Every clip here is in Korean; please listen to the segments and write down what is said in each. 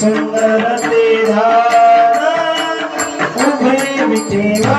सुंदर देवा उभे विटेवा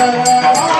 Gracias.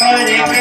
Hare Krishna.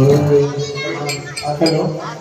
Glory. Hello?